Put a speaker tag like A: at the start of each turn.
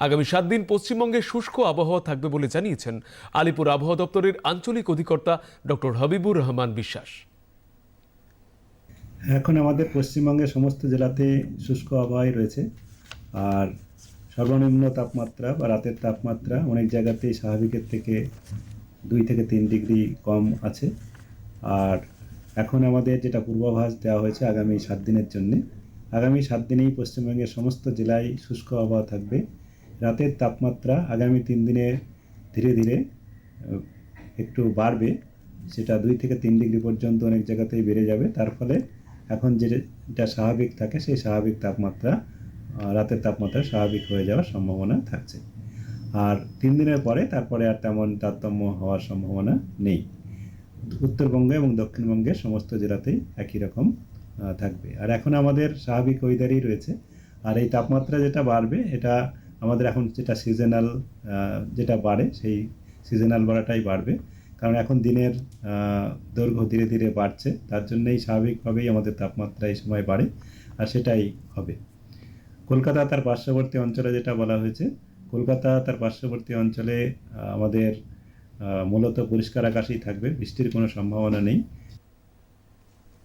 A: আগামী সাত দিন পশ্চিমবঙ্গে শুষ্ক আবহাওয়া থাকবে বলে জানিয়েছেন আলিপুর আবহাওয়া দপ্তরের আঞ্চলিক অধিকর্তা ডক্টর হাবিবুর রহমান বিশ্বাস।
B: এখন আমাদের পশ্চিমবঙ্গের সমস্ত জেলাতে শুষ্ক আবহাওয়াই রয়েছে। আর সর্বনিম্ন তাপমাত্রা বা রাতের তাপমাত্রা অনেক জায়গাতেই স্বাভাবিকের থেকে দুই থেকে তিন ডিগ্রি কম আছে। আর এখন আমাদের যেটা পূর্বাভাস দেওয়া হয়েছে আগামী সাত দিনের জন্যে, আগামী সাত দিনেই পশ্চিমবঙ্গের সমস্ত জেলায় শুষ্ক আবহাওয়া থাকবে। রাতের তাপমাত্রা আগামী তিন দিনে ধীরে ধীরে একটু বাড়বে। সেটা দুই থেকে তিন ডিগ্রি পর্যন্ত অনেক জায়গাতেই বেড়ে যাবে। তার ফলে এখন যেটা স্বাভাবিক থাকে, সেই স্বাভাবিক তাপমাত্রা রাতের তাপমাত্রা স্বাভাবিক হয়ে যাওয়ার সম্ভাবনা থাকছে। আর তিন দিনের পরে তারপরে আর তেমন তারতম্য হওয়ার সম্ভাবনা নেই। উত্তরবঙ্গ এবং দক্ষিণবঙ্গের সমস্ত জেলাতেই একই রকম থাকবে। আর এখন আমাদের স্বাভাবিক ওয়েদারই রয়েছে। আর এই তাপমাত্রা যেটা বাড়বে, এটা আমাদের এখন যেটা সিজনাল যেটা বাড়ে, সেই সিজনাল বাড়াটাই বাড়বে। কারণ এখন দিনের দৈর্ঘ্য ধীরে ধীরে বাড়ছে। তার জন্যই স্বাভাবিকভাবেই আমাদের তাপমাত্রা এই সময় বাড়ে, আর সেটাই হবে। কলকাতা তার পার্শ্ববর্তী অঞ্চলে যেটা বলা হয়েছে, কলকাতা তার পার্শ্ববর্তী অঞ্চলে আমাদের মূলত পরিষ্কার আকাশেই থাকবে, বৃষ্টির কোনো সম্ভাবনা নেই।